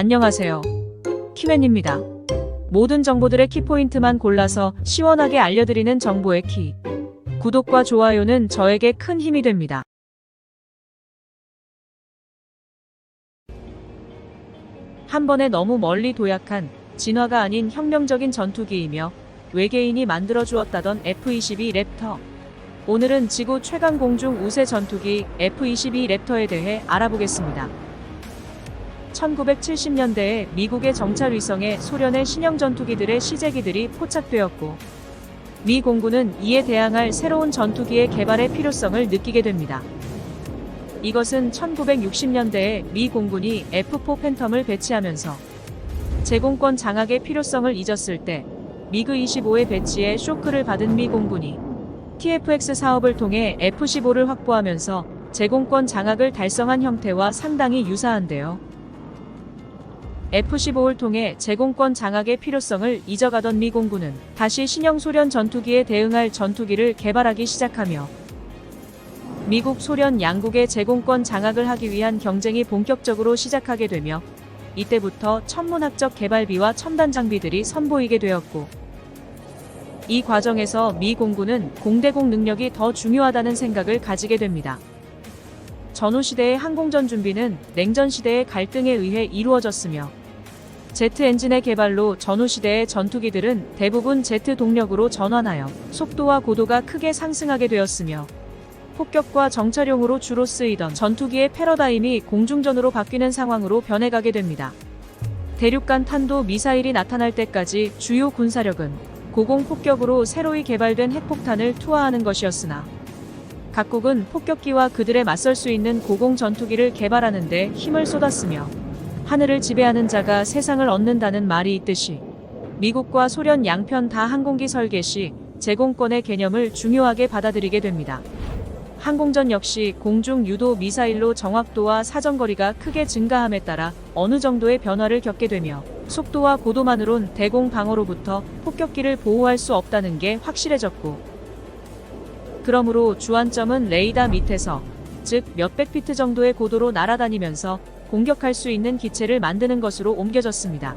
안녕하세요. 키맨입니다. 모든 정보들의 키포인트만 골라서 시원하게 알려드리는 정보의 키. 구독과 좋아요는 저에게 큰 힘이 됩니다. 한 번에 너무 멀리 도약한 진화가 아닌 혁명적인 전투기이며 외계인이 만들어 주었다던 F-22 랩터. 오늘은 지구 최강 공중 우세 전투기 F-22 랩터에 대해 알아보겠습니다. 1970년대에 미국의 정찰 위성에 소련의 신형 전투기들의 시제기들이 포착되었고 미 공군은 이에 대항할 새로운 전투기의 개발의 필요성을 느끼게 됩니다. 이것은 1960년대에 미 공군이 F4 팬텀을 배치하면서 제공권 장악의 필요성을 잊었을 때 미그 25의 배치에 쇼크를 받은 미 공군이 TFX 사업을 통해 F15를 확보하면서 제공권 장악을 달성한 형태와 상당히 유사한데요. F-15를 통해 제공권 장악의 필요성을 잊어가던 미 공군은 다시 신형 소련 전투기에 대응할 전투기를 개발하기 시작하며 미국, 소련 양국의 제공권 장악을 하기 위한 경쟁이 본격적으로 시작하게 되며 이때부터 천문학적 개발비와 첨단 장비들이 선보이게 되었고 이 과정에서 미 공군은 공대공 능력이 더 중요하다는 생각을 가지게 됩니다. 전후 시대의 항공전 준비는 냉전 시대의 갈등에 의해 이루어졌으며 제트 엔진의 개발로 전후 시대의 전투기들은 대부분 제트 동력으로 전환하여 속도와 고도가 크게 상승하게 되었으며 폭격과 정찰용으로 주로 쓰이던 전투기의 패러다임이 공중전으로 바뀌는 상황으로 변해가게 됩니다. 대륙간 탄도 미사일이 나타날 때까지 주요 군사력은 고공 폭격으로 새로이 개발된 핵폭탄을 투하하는 것이었으나 각국은 폭격기와 그들에 맞설 수 있는 고공 전투기를 개발하는 데 힘을 쏟았으며 하늘을 지배하는 자가 세상을 얻는다는 말이 있듯이 미국과 소련 양편 다 항공기 설계 시 제공권의 개념을 중요하게 받아들이게 됩니다. 항공전 역시 공중 유도 미사일로 정확도와 사정거리가 크게 증가함에 따라 어느 정도의 변화를 겪게 되며 속도와 고도만으론 대공 방어로부터 폭격기를 보호할 수 없다는 게 확실해졌고 그러므로 주안점은 레이더 밑에서 즉 몇백 피트 정도의 고도로 날아다니면서 공격할 수 있는 기체를 만드는 것으로 옮겨졌습니다.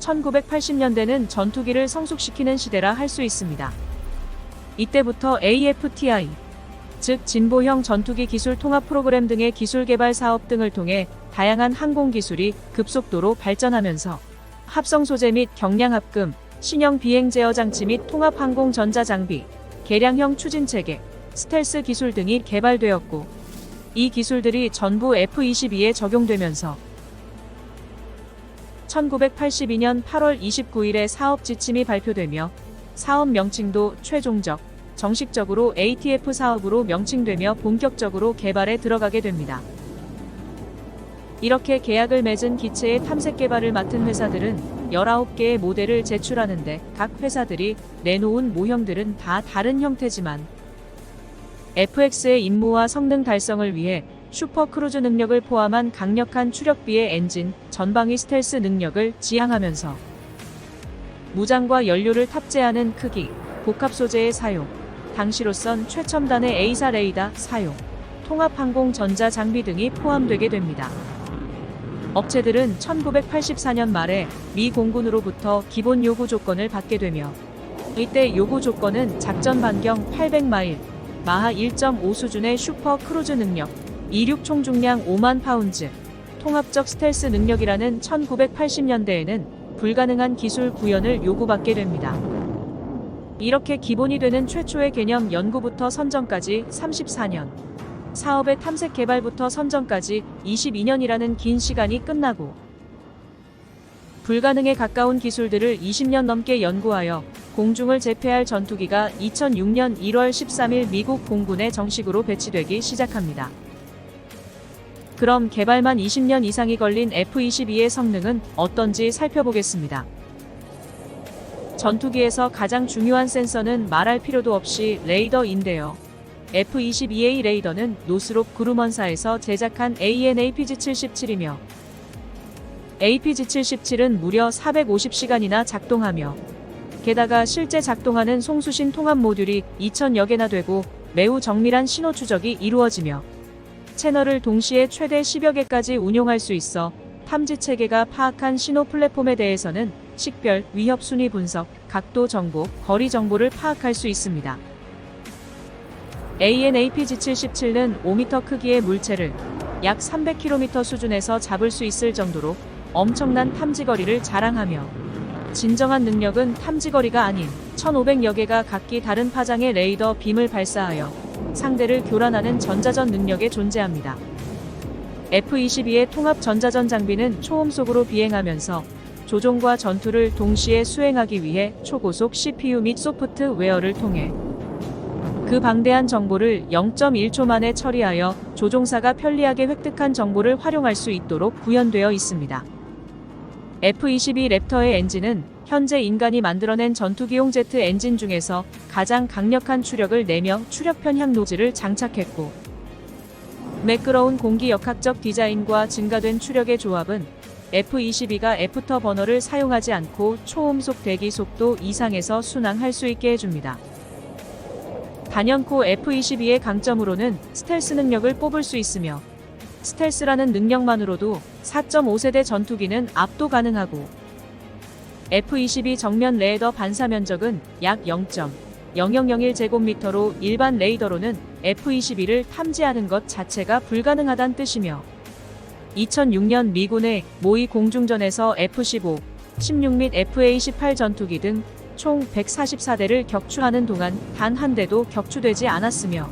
1980년대는 전투기를 성숙시키는 시대라 할 수 있습니다. 이때부터 AFTI, 즉 진보형 전투기 기술 통합 프로그램 등의 기술 개발 사업 등을 통해 다양한 항공 기술이 급속도로 발전하면서 합성 소재 및 경량 합금, 신형 비행 제어 장치 및 통합 항공 전자 장비, 개량형 추진 체계, 스텔스 기술 등이 개발되었고 이 기술들이 전부 F-22에 적용되면서 1982년 8월 29일에 사업 지침이 발표되며 사업 명칭도 최종적, 정식적으로 ATF 사업으로 명칭되며 본격적으로 개발에 들어가게 됩니다. 이렇게 계약을 맺은 기체의 탐색 개발을 맡은 회사들은 19개의 모델을 제출하는데 각 회사들이 내놓은 모형들은 다 다른 형태지만 FX의 임무와 성능 달성을 위해 슈퍼 크루즈 능력을 포함한 강력한 추력비의 엔진, 전방위 스텔스 능력을 지향하면서 무장과 연료를 탑재하는 크기, 복합 소재의 사용, 당시로선 최첨단의 A사 레이더 사용, 통합 항공 전자 장비 등이 포함되게 됩니다. 업체들은 1984년 말에 미 공군으로부터 기본 요구 조건을 받게 되며 이때 요구 조건은 작전 반경 800마일, 마하 1.5 수준의 슈퍼 크루즈 능력, 이륙 총중량 5만 파운드, 통합적 스텔스 능력이라는 1980년대에는 불가능한 기술 구현을 요구받게 됩니다. 이렇게 기본이 되는 최초의 개념 연구부터 선정까지 34년, 사업의 탐색 개발부터 선정까지 22년이라는 긴 시간이 끝나고 불가능에 가까운 기술들을 20년 넘게 연구하여 공중을 제패할 전투기가 2006년 1월 13일 미국 공군에 정식으로 배치되기 시작합니다. 그럼 개발만 20년 이상이 걸린 F-22의 성능은 어떤지 살펴보겠습니다. 전투기에서 가장 중요한 센서는 말할 필요도 없이 레이더인데요. F-22A 레이더는 노스롭 그루먼사에서 제작한 AN/APG-77이며 APG-77은 무려 450시간이나 작동하며 게다가 실제 작동하는 송수신 통합 모듈이 2000여 개나 되고 매우 정밀한 신호 추적이 이루어지며 채널을 동시에 최대 10여 개까지 운용할 수 있어 탐지 체계가 파악한 신호 플랫폼에 대해서는 식별, 위협 순위 분석, 각도 정보, 거리 정보를 파악할 수 있습니다. AN/APG-77는 5m 크기의 물체를 약 300km 수준에서 잡을 수 있을 정도로 엄청난 탐지 거리를 자랑하며 진정한 능력은 탐지거리가 아닌 1500여 개가 각기 다른 파장의 레이더 빔을 발사하여 상대를 교란하는 전자전 능력에 존재합니다. F-22의 통합 전자전 장비는 초음속으로 비행하면서 조종과 전투를 동시에 수행하기 위해 초고속 CPU 및 소프트웨어를 통해 그 방대한 정보를 0.1초 만에 처리하여 조종사가 편리하게 획득한 정보를 활용할 수 있도록 구현되어 있습니다. F-22 랩터의 엔진은 현재 인간이 만들어낸 전투기용 제트 엔진 중에서 가장 강력한 추력을 내며 추력 편향 노즐을 장착했고 매끄러운 공기 역학적 디자인과 증가된 추력의 조합은 F-22가 애프터 버너를 사용하지 않고 초음속 대기 속도 이상에서 순항할 수 있게 해줍니다. 단연코 F-22의 강점으로는 스텔스 능력을 뽑을 수 있으며 스텔스라는 능력만으로도 4.5세대 전투기는 압도 가능하고 F-22 정면 레이더 반사 면적은 약 0.0001제곱미터로 일반 레이더로는 F-22를 탐지하는 것 자체가 불가능하단 뜻이며 2006년 미군의 모의 공중전에서 F-15, 16 및 FA-18 전투기 등 총 144대를 격추하는 동안 단 한 대도 격추되지 않았으며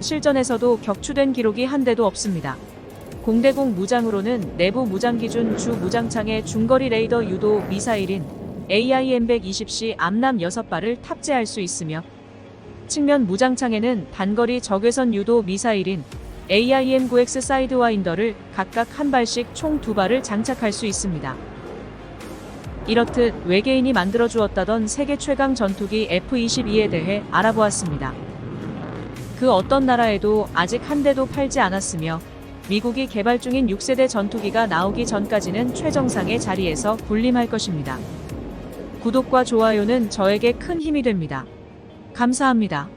실전에서도 격추된 기록이 한 대도 없습니다. 공대공 무장으로는 내부 무장 기준 주 무장창에 중거리 레이더 유도 미사일인 AIM-120C 암람 6발을 탑재할 수 있으며 측면 무장창에는 단거리 적외선 유도 미사일인 AIM-9X 사이드와인더를 각각 한 발씩 총 두 발을 장착할 수 있습니다. 이렇듯 외계인이 만들어 주었다던 세계 최강 전투기 F-22에 대해 알아보았습니다. 그 어떤 나라에도 아직 한 대도 팔지 않았으며 미국이 개발 중인 6세대 전투기가 나오기 전까지는 최정상의 자리에서 군림할 것입니다. 구독과 좋아요는 저에게 큰 힘이 됩니다. 감사합니다.